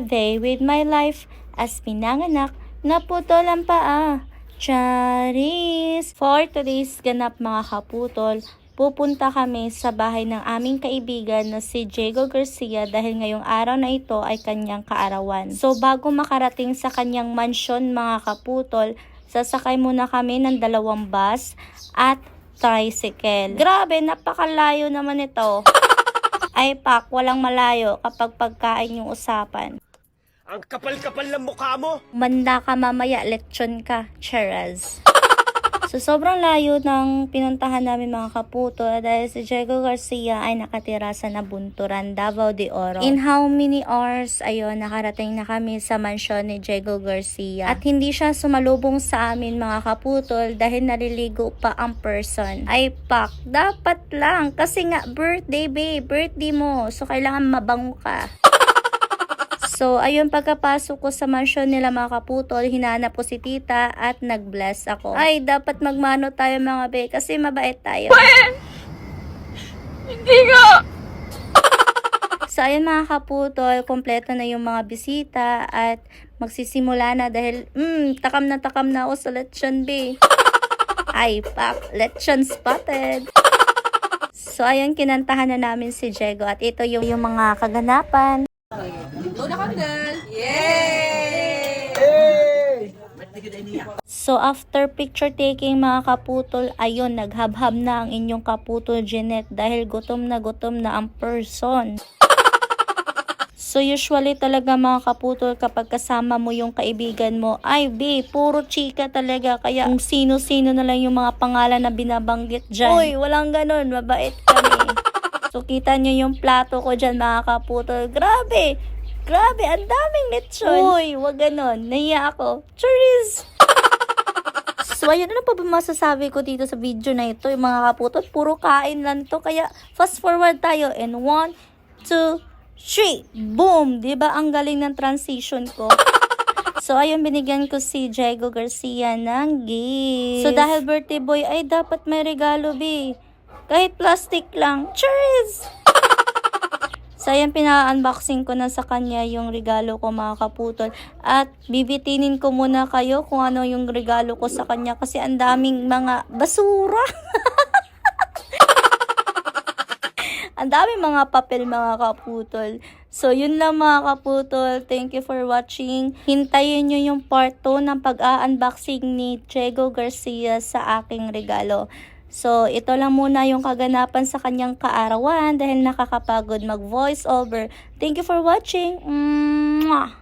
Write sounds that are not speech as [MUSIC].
a day with my life as pinanganak na putol ang paa. Charis! For today's ganap mga kaputol, pupunta kami sa bahay ng aming kaibigan na si Diego Garcia dahil ngayong araw na ito ay kanyang kaarawan. So bago makarating sa kanyang mansyon mga kaputol, sasakay muna kami ng dalawang bus at tricycle. Grabe, napakalayo naman ito. Ay pak, walang malayo kapag pagkain yung usapan. Ang kapal-kapal ng mukha mo! Manda ka mamaya, lechon ka, Cheraz. So, [LAUGHS] sobrang layo ng pinuntahan namin mga kaputo dahil si Diego Garcia ay nakatira sa Nabunturan, Davao de Oro. In how many hours, ayun, nakarating na kami sa mansyon ni Diego Garcia. At hindi siya sumalubong sa amin mga kaputol dahil naliligo pa ang person. Ay pak, dapat lang kasi nga birthday babe, birthday mo. So, kailangan mabango ka. So, ayun, pagkapasok ko sa mansyon nila mga kaputol, hinanap ko si tita at nag-bless ako. Ay, dapat magmano tayo mga be, kasi mabait tayo. Hindi nga! [LAUGHS] So, ayun mga kaputol, kompleto na yung mga bisita at magsisimula na dahil, hmm, takam na takam na ako sa lechon be. [LAUGHS] Ay, pak, lechon spotted. [LAUGHS] So, ayun, kinantahan na namin si Diego at ito yung, yung mga kaganapan. Candle! Yay! So, after picture taking mga kaputol, ayun, naghabhab na ang inyong kaputol Jeanette dahil gutom na gutom na ang person. So, usually talaga mga kaputol, kapag kasama mo yung kaibigan mo, ay, be, puro chika talaga. Kaya kung sino-sino na lang yung mga pangalan na binabanggit dyan. Uy, walang ganun, mabait kami. [LAUGHS] so, kita nyo yung plato ko dyan mga kaputol. Grabe! Grabe, ang daming lechon. Uy, wag ganun. Nahiya ako. Charis! [LAUGHS] So, ayun, ano pa ba masasabi ko dito sa video na ito? Yung mga kaputot, puro kain lang to. Kaya, fast forward tayo. And one, two, three. Boom! Di ba Ang galing ng transition ko. [LAUGHS] So, ayun, binigyan ko si Diego Garcia ng gift. So, dahil birthday boy, ay dapat may regalo, be. Kahit plastic lang. Cheers! So, ayan, pina-unboxing ko na sa kanya yung regalo ko mga kaputol. At bibitinin ko muna kayo kung ano yung regalo ko sa kanya kasi ang daming mga basura. [LAUGHS] ang daming mga papel mga kaputol. So, yun lang mga kaputol. Thank you for watching. Hintayin nyo yung part 2 ng pag-unboxing ni Diego Garcia sa aking regalo. So, ito lang muna yung kaganapan sa kanyang kaarawan dahil nakakapagod mag-voice over. Thank you for watching. Mwah!